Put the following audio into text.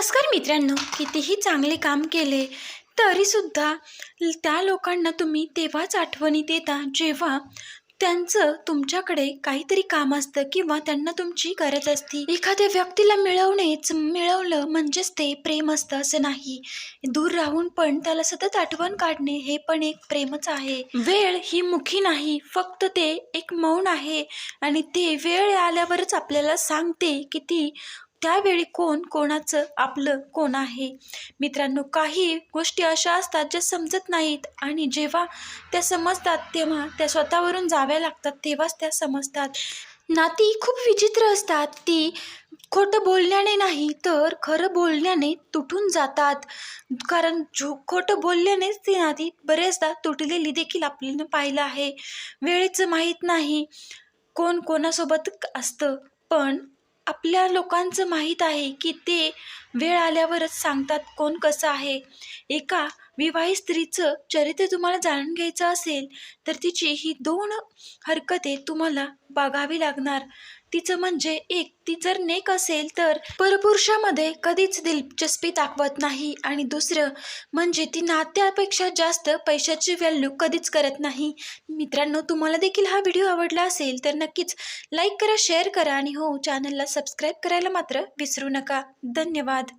नमस्कार मित्रांनो कितीही चांगले काम केले तरीसुद्धा त्या लोकांना तुम्ही तेव्हाच आठवणी देता जेव्हा त्यांचं तुमच्याकडे काहीतरी काम असतं किंवा त्यांना तुमची गरज असती. एखाद्या व्यक्तीला मिळवणेच मिळवलं म्हणजेच ते प्रेम असतं असं नाही. दूर राहून पण त्याला सतत आठवण काढणे हे पण एक प्रेमच आहे. वेळ ही मुखी नाही फक्त ते एक मौन आहे आणि ते वेळ आल्यावरच आपल्याला सांगते की ती त्यावेळी कोण कोणाचं आपलं कोण आहे? मित्रांनो काही गोष्टी अशा असतात ज्या समजत नाहीत आणि जेव्हा त्या समजतात तेव्हा त्या स्वतःवरून जाव्या लागतात तेव्हाच त्या समजतात. नाती खूप विचित्र असतात. ती खोटं बोलण्याने नाही तर खरं बोलण्याने तुटून जातात. कारण झो खोटं बोलल्यानेच ती नाती बरेचदा तुटलेली देखील आपल्यानं पाहिलं आहे. वेळेचं माहीत नाही. कोण कोणासोबत असतं पण आपल्या लोकांचं माहीत आहे की ते वेळ आल्यावरच सांगतात कोण कसं आहे. एका विवाहित स्त्रीचं चरित्र तुम्हाला जाणून घ्यायचं असेल तर तिची ही दोन हरकते तुम्हाला बघावी लागणार. तिचं म्हणजे एक ती जर नेक असेल तर परपुरुषामध्ये कधीच दिलचस्पी दाखवत नाही. आणि दुसरं म्हणजे ती नात्यापेक्षा जास्त पैशाची व्हॅल्यू कधीच करत नाही. मित्रांनो तुम्हाला देखील हा व्हिडिओ आवडला असेल तर नक्कीच लाईक करा शेअर करा आणि हो चॅनलला सबस्क्राईब करायला मात्र विसरू नका. धन्यवाद.